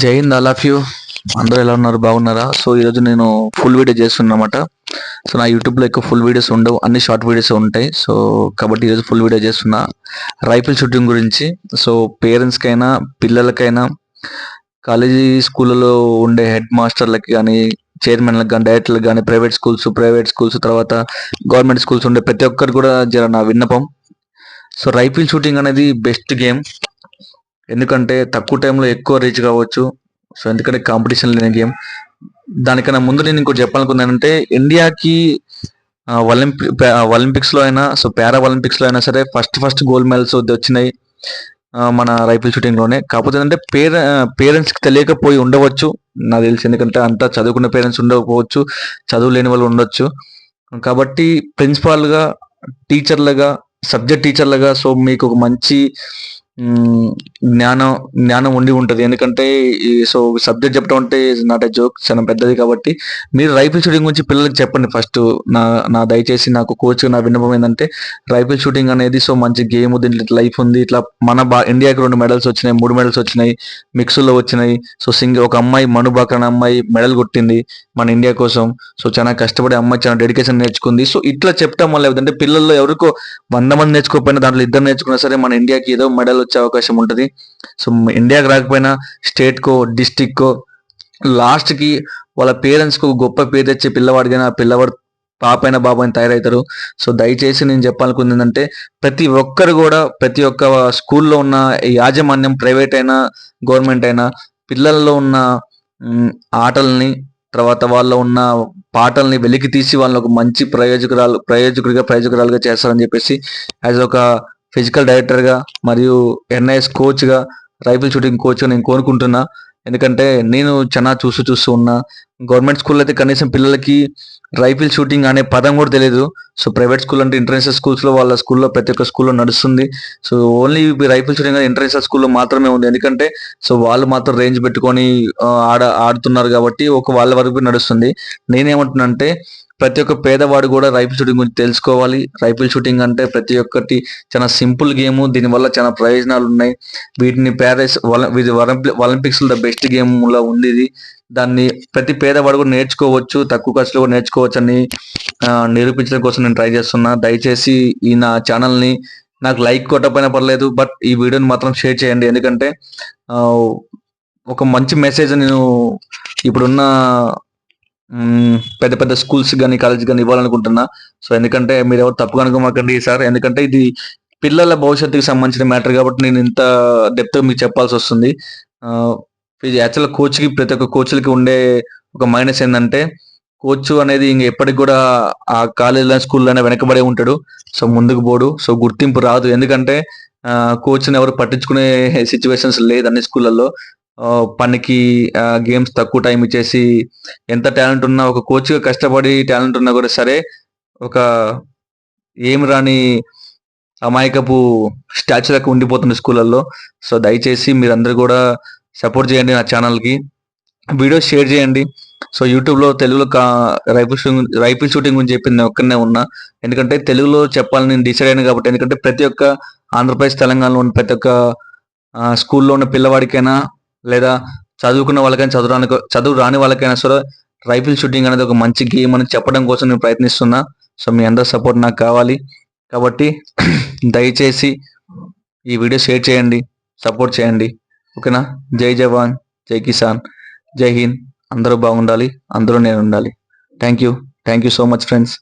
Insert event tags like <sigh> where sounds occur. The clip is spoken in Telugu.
జై హింద్ ఆల్ ఆఫ్ యూ అందరూ ఎలా ఉన్నారు? బాగున్నారా? సో ఈరోజు నేను ఫుల్ వీడియో చేస్తున్నమాట సో నా యూట్యూబ్లో ఎక్కువ ఫుల్ వీడియోస్ ఉండవు. అన్ని షార్ట్ వీడియోస్ ఉంటాయి. సో కాబట్టి ఈరోజు ఫుల్ వీడియో చేస్తున్నా. రైఫిల్ షూటింగ్ గురించి. సో పేరెంట్స్కైనా పిల్లలకైనా కాలేజీ స్కూళ్ళలో ఉండే హెడ్ మాస్టర్లకి కానీ చైర్మన్లకు కానీ డైరెక్టర్లకు కానీ ప్రైవేట్ స్కూల్స్ ప్రైవేట్ స్కూల్స్ తర్వాత గవర్నమెంట్ స్కూల్స్ ఉండే ప్రతి ఒక్కరు కూడా జర నా విన్నపం. సో రైఫిల్ షూటింగ్ అనేది బెస్ట్ గేమ్ ఎందుకంటే తక్కువ టైంలో ఎక్కువ రీచ్ కావచ్చు. సో ఎందుకంటే కాంపిటీషన్ లేని గేమ్ దానికన్నా ముందు నేను ఇంకోటి చెప్పాలనుకున్నానంటే ఇండియాకి ఒలింపిక్ ఒలింపిక్స్లో అయినా సో పారా ఒలింపిక్స్లో అయినా సరే ఫస్ట్ ఫస్ట్ గోల్డ్ మెడల్స్ వచ్చినాయి మన రైఫిల్ షూటింగ్లోనే కాకపోతే ఏంటంటే పేర పేరెంట్స్కి తెలియకపోయి ఉండవచ్చు. నాకు తెలిసి ఎందుకంటే అంతా చదువుకున్న పేరెంట్స్ ఉండకపోవచ్చు. చదువు లేని వాళ్ళు ఉండొచ్చు. కాబట్టి ప్రిన్సిపాల్గా టీచర్లుగా సబ్జెక్ట్ టీచర్లుగా సో మీకు ఒక మంచి జ్ఞానం జ్ఞానం ఉండి ఉంటుంది. ఎందుకంటే ఈ సో సబ్జెక్ట్ చెప్పడం అంటే నాట్ ఎ జోక్ చాలా పెద్దది కాబట్టి మీరు రైఫిల్ షూటింగ్ గురించి పిల్లలకి చెప్పండి ఫస్ట్. నా నా దయచేసి నాకు కోచ్ నా విన్నపం ఏంటంటే రైఫిల్ షూటింగ్ అనేది సో మంచి గేమ్ దీంట్లో లైఫ్ ఉంది ఇట్లా మన బా ఇండియాకి రెండు మెడల్స్ వచ్చినాయి మూడు మెడల్స్ వచ్చినాయి మిక్స్లో వచ్చినాయి. సో సింగ్ ఒక అమ్మాయి మను అనే అమ్మాయి మెడల్ కొట్టింది మన ఇండియా కోసం. సో చాలా కష్టపడి అమ్మాయి చాలా డెడికేషన్ నేర్చుకుంది. సో ఇట్లా చెప్తాం వల్ల ఏంటంటే పిల్లల్లో ఎవరికో వంద మంది నేర్చుకోకపోయినా దాంట్లో ఇద్దరు నేర్చుకున్నా సరే మన ఇండియాకి ఏదో మెడల్ వచ్చే అవకాశం ఉంటుంది. సో ఇండియాకి రాకపోయినా స్టేట్ కో డిస్టిక్ కో వాళ్ళ పేరెంట్స్కు గొప్ప పేరు తెచ్చే పిల్లవాడికైనా ఆ పిల్లవాడు పాపైన బాబు అని తయారవుతారు. సో దయచేసి నేను చెప్పాలనుకుంది ఏంటంటే ప్రతి ఒక్కరు కూడా ప్రతి ఒక్క స్కూల్లో ఉన్న యాజమాన్యం ప్రైవేట్ అయినా గవర్నమెంట్ అయినా పిల్లల్లో ఉన్న ఆటల్ని తర్వాత వాళ్ళ ఉన్న పాటల్ని వెలికి తీసి వాళ్ళని ఒక మంచి ప్రయోజకురాలు ప్రయోజకుడిగా ప్రయోజకురాలుగా చేస్తారని చెప్పేసి యాజ్ ఒక ఫిజికల్ డైరెక్టర్గా మరియు ఎన్ఐఎస్ కోచ్గా రైఫిల్ షూటింగ్ కోచ్గా నేను కోరుకుంటున్నా. ఎందుకంటే నేను చాలా చూస్తూ చూస్తూ ఉన్నా. గవర్నమెంట్ స్కూల్లో అయితే కనీసం పిల్లలకి రైఫిల్ షూటింగ్ అనే పదం కూడా తెలియదు సో ప్రైవేట్ స్కూల్ అంటే ఇంటర్నేషనల్ స్కూల్స్లో వాళ్ళ స్కూల్లో ప్రతి ఒక్క స్కూల్లో నడుస్తుంది. సో ఓన్లీ రైఫిల్ షూటింగ్ అనేది ఇంటర్నేషనల్ స్కూల్లో మాత్రమే ఉంది. ఎందుకంటే సో వాళ్ళు మాత్రం రేంజ్ పెట్టుకొని ఆడ ఆడుతున్నారు కాబట్టి ఒక వాళ్ళ వరకు నడుస్తుంది. నేనేమంటున్నా అంటే ప్రతి ఒక్క పేదవాడు కూడా రైఫిల్ షూటింగ్ గురించి తెలుసుకోవాలి. రైఫిల్ షూటింగ్ అంటే ప్రతి ఒక్కటి చాలా సింపుల్ గేమ్. దీనివల్ల చాలా ప్రయోజనాలు ఉన్నాయి. వీటిని ప్యారిస్ ఒలింపిక్స్లో ద బెస్ట్ గేమ్ లా ఉంది ఇది దాన్ని ప్రతి పేదవాడు కూడా నేర్చుకోవచ్చు. తక్కువ ఖర్చులో కూడా నేర్చుకోవచ్చు అని నిరూపించడం కోసం నేను ట్రై చేస్తున్నా. దయచేసి ఈ నా ఛానల్ని నాకు లైక్ కొట్టకపోయినా పర్లేదు బట్ ఈ వీడియోని మాత్రం షేర్ చేయండి. ఎందుకంటే ఒక మంచి మెసేజ్ నేను ఇప్పుడున్న పెద్ద పెద్ద స్కూల్స్ కానీ కాలేజ్ కానీ ఇవ్వాలనుకుంటున్నా. సో ఎందుకంటే మీరు ఎవరు తప్పుగా అనుకోమాకండి సార్. ఎందుకంటే ఇది పిల్లల భవిష్యత్తుకి సంబంధించిన మ్యాటర్ కాబట్టి నేను ఇంత డెప్త్ మీకు చెప్పాల్సి వస్తుంది. ఇది యాక్చువల్ కోచ్కి ప్రతి ఒక్క కోచ్లకి ఉండే ఒక మైనస్ ఏంటంటే కోచ్ అనేది ఇంక ఎప్పటికి కూడా ఆ కాలేజీలో స్కూల్లోనే వెనకబడే ఉంటాడు. సో ముందుకు పోడు. సో గుర్తింపు రాదు. ఎందుకంటే కోచ్ని ఎవరు పట్టించుకునే సిచ్యువేషన్స్ లేదు అన్ని స్కూళ్ళల్లో. పనికి గేమ్స్ తక్కువ టైం ఇచ్చేసి ఎంత టాలెంట్ ఉన్నా ఒక కోచ్గా కష్టపడి టాలెంట్ ఉన్నా కూడా సరే ఒక ఏం రాని అమాయకపు స్టాచ్యూలకు ఉండిపోతుంది స్కూళ్ళల్లో సో దయచేసి మీరందరూ కూడా సపోర్ట్ చేయండి నా ఛానల్కి వీడియో షేర్ చేయండి. సో యూట్యూబ్లో తెలుగులో కా- రైఫిల్ షూటింగ్ రైఫిల్ షూటింగ్ గురించి చెప్పింది నేను ఒక్కనే ఉన్నా. ఎందుకంటే తెలుగులో చెప్పాలని నేను డిసైడ్ అయ్యాను కాబట్టి ఎందుకంటే ప్రతి ఒక్క ఆంధ్రప్రదేశ్ తెలంగాణలో ఉన్న ప్రతి ఒక్క స్కూల్లో ఉన్న పిల్లవాడికైనా లేదా చదువుకున్న వాళ్ళకైనా చదువు చదువు రాని వాళ్ళకైనా సరే రైఫిల్ షూటింగ్ అనేది ఒక మంచి గేమ్ అని చెప్పడం కోసం నేను ప్రయత్నిస్తున్నా. సో మీ అందరి సపోర్ట్ నాకు కావాలి. కాబట్టి <clears throat> దయచేసి ఈ వీడియో షేర్ చేయండి సపోర్ట్ చేయండి. ఓకేనా? జై జవాన్ జై కిసాన్ జై హింద్. అందరూ బాగుండాలి అందరూ నేను ఉండాలి thank you thank you so much friends.